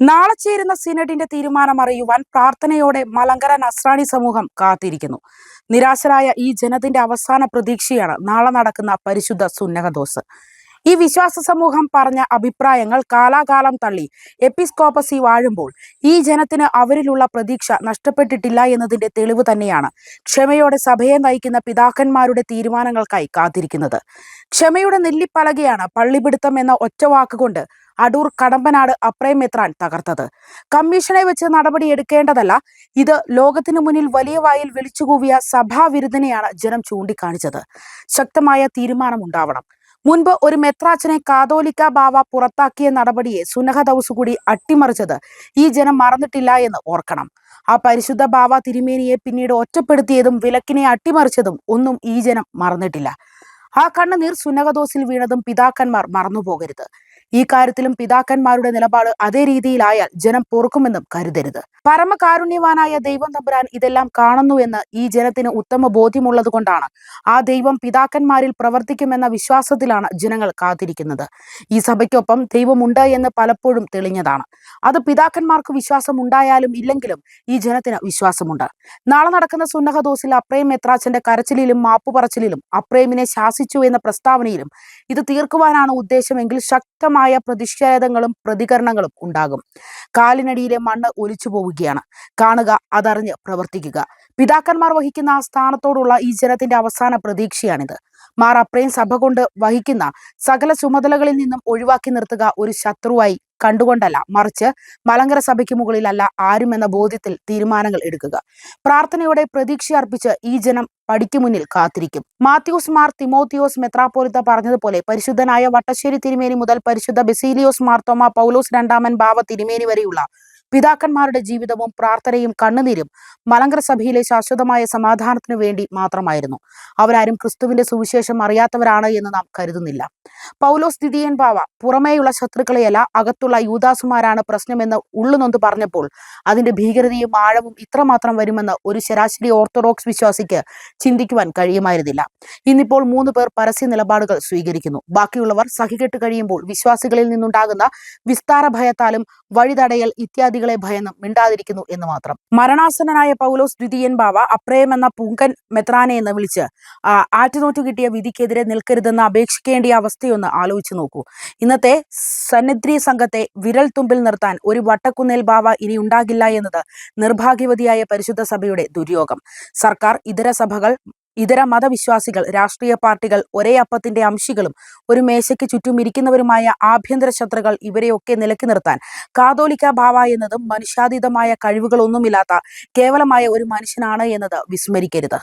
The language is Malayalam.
നാളെ ചേരുന്ന സിനഡിന്റെ തീരുമാനം അറിയുവാൻ പ്രാർത്ഥനയോടെ മലങ്കര നസ്രാണി സമൂഹം കാത്തിരിക്കുന്നു. നിരാശരായ ഈ ജനത്തിന്റെ അവസാന പ്രതീക്ഷയാണ് നാളെ നടക്കുന്ന പരിശുദ്ധ സുന്നഹദോസ്. ഈ വിശ്വാസ സമൂഹം പറഞ്ഞ അഭിപ്രായങ്ങൾ കാലാകാലം തള്ളി. എപ്പിസ്കോപ്പസി വാഴുമ്പോൾ ഈ ജനത്തിന് അവരിലുള്ള പ്രതീക്ഷ നഷ്ടപ്പെട്ടിട്ടില്ല എന്നതിന്റെ തെളിവ് തന്നെയാണ് ക്ഷമയോടെ സഭയെ നയിക്കുന്ന പിതാക്കന്മാരുടെ തീരുമാനങ്ങൾക്കായി കാത്തിരിക്കുന്നത്. ക്ഷമയുടെ നെല്ലിപ്പലകയാണ് പള്ളിപിടുത്തം എന്ന ഒറ്റ വാക്കുകൊണ്ട് അടൂർ കടമ്പനാട് അപ്രയം മെത്രാൻ തകർത്തത്. കമ്മീഷനെ വെച്ച് നടപടി എടുക്കേണ്ടതല്ല ഇത് ലോകത്തിനു മുന്നിൽ വലിയ വായിൽ വിളിച്ചുകൂവിയ സഭാവിരുദ്ധനെയാണ് ജനം ചൂണ്ടിക്കാണിച്ചത്. ശക്തമായ തീരുമാനമുണ്ടാവണം. മുൻപ് ഒരു മെത്രാച്ചനെ കാതോലിക്ക ബാവ പുറത്താക്കിയ നടപടിയെ സുനഹ ദൗസ് കൂടി അട്ടിമറിച്ചത് ഈ ജനം മറന്നിട്ടില്ല എന്ന് ഓർക്കണം. ആ പരിശുദ്ധ ബാവ തിരുമേനിയെ പിന്നീട് ഒറ്റപ്പെടുത്തിയതും വിലക്കിനെ അട്ടിമറിച്ചതും ഒന്നും ഈ ജനം മറന്നിട്ടില്ല. ആ കണ്ണുനീർ സുനകദോസിൽ വീണതും പിതാക്കന്മാർ മറന്നുപോകരുത്. ഈ കാര്യത്തിലും പിതാക്കന്മാരുടെ നിലപാട് അതേ രീതിയിലായാൽ ജനം പൊറുക്കുമെന്നും കരുതരുത്. പരമകാരുണ്യവാനായ ദൈവം തമ്പുരാൻ ഇതെല്ലാം കാണുന്നു എന്ന് ഈ ജനത്തിന് ഉത്തമ ബോധ്യമുള്ളത് കൊണ്ടാണ് ആ ദൈവം പിതാക്കന്മാരിൽ പ്രവർത്തിക്കുമെന്ന വിശ്വാസത്തിലാണ് ജനങ്ങൾ കാത്തിരിക്കുന്നത്. ഈ സഭയ്ക്കൊപ്പം ദൈവമുണ്ട് എന്ന് പലപ്പോഴും തെളിഞ്ഞതാണ്. അത് പിതാക്കന്മാർക്ക് വിശ്വാസം ഉണ്ടായാലും ഇല്ലെങ്കിലും ഈ ജനത്തിന് വിശ്വാസമുണ്ട്. നാളെ നടക്കുന്ന സുന്നഹദോസിൽ അപ്രേം മെത്രാച്ചന്റെ കരച്ചിലിലും മാപ്പുപറച്ചിലിലും അപ്രേമിനെ ശാസിച്ചു എന്ന പ്രസ്താവനയിലും ഇത് തീർക്കുവാനാണ് ഉദ്ദേശമെങ്കിൽ ശക്തമായ ശക്തമായ പ്രതിഷേധങ്ങളും പ്രതികരണങ്ങളും ഉണ്ടാകും. കാലിനടിയിലെ മണ്ണ് ഒലിച്ചു പോവുകയാണ്. കാണുക അതറിഞ്ഞ് പ്രവർത്തിക്കുക. പിതാക്കന്മാർ വഹിക്കുന്ന ആ സ്ഥാനത്തോടുള്ള ഈ ജനത്തിന്റെ അവസാന പ്രതീക്ഷയാണിത്. മാർ അപ്രയും സഭ കൊണ്ട് വഹിക്കുന്ന സകല ചുമതലകളിൽ നിന്നും ഒഴിവാക്കി നിർത്തുക ഒരു ശത്രുവായി കണ്ടുകൊണ്ടല്ല മറിച്ച് മലങ്കര സഭയ്ക്ക് മുകളിലല്ല ആരും എന്ന ബോധ്യത്തിൽ തീരുമാനങ്ങൾ എടുക്കുക. പ്രാർത്ഥനയോടെ പ്രതീക്ഷ അർപ്പിച്ച് ഈ ജനം പടിക്ക് മുന്നിൽ കാത്തിരിക്കും. മാത്യൂസ് മാർ തിമോത്തിയോസ് മെത്രാപ്പോലിത്ത പറഞ്ഞതുപോലെ പരിശുദ്ധനായ വട്ടശ്ശേരി തിരുമേനി മുതൽ പരിശുദ്ധ ബെസീലിയോസ് മാർത്തോമ പൗലോസ് രണ്ടാമൻ ബാവ തിരുമേനി വരെയുള്ള പിതാക്കന്മാരുടെ ജീവിതവും പ്രാർത്ഥനയും കണ്ണുനീരും മലങ്കര സഭയിലെ ശാശ്വതമായ സമാധാനത്തിനു വേണ്ടി മാത്രമായിരുന്നു. അവരാരും ക്രിസ്തുവിന്റെ സുവിശേഷം അറിയാത്തവരാണ് എന്ന് നാം കരുതുന്നില്ല. പൗലോസ് ദിദിയൻ ബാവ പുറമേയുള്ള ശത്രുക്കളെയല്ല അകത്തുള്ള യൂദാസുമാരാണ് പ്രശ്നമെന്ന് ഉള്ളുനൊന്ന് പറഞ്ഞപ്പോൾ അതിന്റെ ഭീകരതയും ആഴവും ഇത്രമാത്രം വരുമെന്ന് ഒരു ശരാശരി ഓർത്തഡോക്സ് വിശ്വാസിക്ക് ചിന്തിക്കുവാൻ കഴിയുമായിരുന്നില്ല. ഇന്നിപ്പോൾ മൂന്ന് പേർ പരസ്യ നിലപാടുകൾ സ്വീകരിക്കുന്നു. ബാക്കിയുള്ളവർ സഹികെട്ട് കഴിയുമ്പോൾ വിശ്വാസികളിൽ നിന്നുണ്ടാകുന്ന വിസ്താര ഭയത്താലും വഴിതടയൽ ഇത്യാദികളെ ഭയന്നും മിണ്ടാതിരിക്കുന്നു എന്ന് മാത്രം. മരണാസനായ പൗലോസ് ദ്വിതീയൻ ബാവ അപ്രയം എന്ന പൂങ്കൻ മെത്രാനെ എന്ന് വിളിച്ച് ആറ്റുനോറ്റു കിട്ടിയ വിധിക്കെതിരെ നിൽക്കരുതെന്ന് അപേക്ഷിക്കേണ്ട അവസ്ഥയൊന്ന് ആലോചിച്ചു നോക്കൂ. ഇന്നത്തെ സന്നിധ്രി സംഘത്തെ വിരൽ തുമ്പിൽ നിർത്താൻ ഒരു വട്ടക്കുന്നേൽ ബാവ ഇനി ഉണ്ടാകില്ല എന്നത് നിർഭാഗ്യവതിയായ പരിശുദ്ധ സഭയുടെ ദുര്യോഗം. സർക്കാർ ഇതര സഭകൾ ഇതര മതവിശ്വാസികൾ രാഷ്ട്രീയ പാർട്ടികൾ ഒരേ അപ്പത്തിന്റെ അംശികളും ഒരു മേശയ്ക്ക് ചുറ്റും ഇരിക്കുന്നവരുമായ ആഭ്യന്തര ശത്രുക്കൾ ഇവരെയൊക്കെ നിലക്കി നിർത്താൻ. കാതോലിക്ക ഭാവ എന്നതും മനുഷ്യാതീതമായ കഴിവുകളൊന്നുമില്ലാത്ത കേവലമായ ഒരു മനുഷ്യനാണ് എന്നത് വിസ്മരിക്കരുത്.